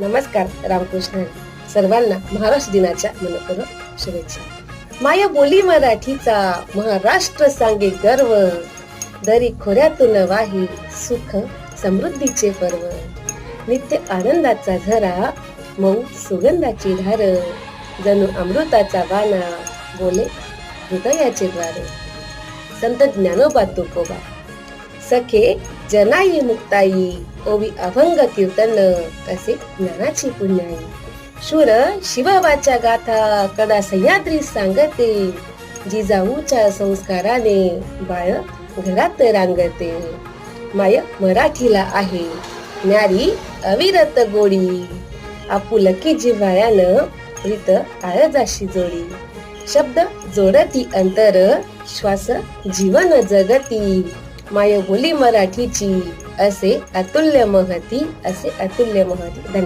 नमस्कार रामकृष्ण. सर्वांना महाराष्ट्र दिनाच्या मनपूर्वक शुभेच्छा. माया बोली मराठीचा महाराष्ट्र सांगे गर्व. दरी खोऱ्यातून वाही सुख समृद्धीचे पर्व. नित्य आनंदाचा झरा मऊ सुगंधाची धार. जणू अमृताचा बाणा बोले हृदयाचे द्वार. संत ज्ञानोबा तुकोबा. सखे जनाई मुक्ताई ओवी अभंग कीर्तन असे ज्ञानाची पुण्याई. शूर शिवबाच्या गाथा कडा सह्याद्री सांगते. जिजाऊच्या संस्काराने बाळ घरात रांगते. माय मराठीला आहे न्यारी अविरत गोडी. आपुलकी जिव्हाळ्यानं प्रीत काळजाशी जोडी. शब्द जोडती अंतर श्वास जीवन जगती. माय बोली मराठीची असे अतुल्य महती असे अतुल्य महती. धन्यवाद.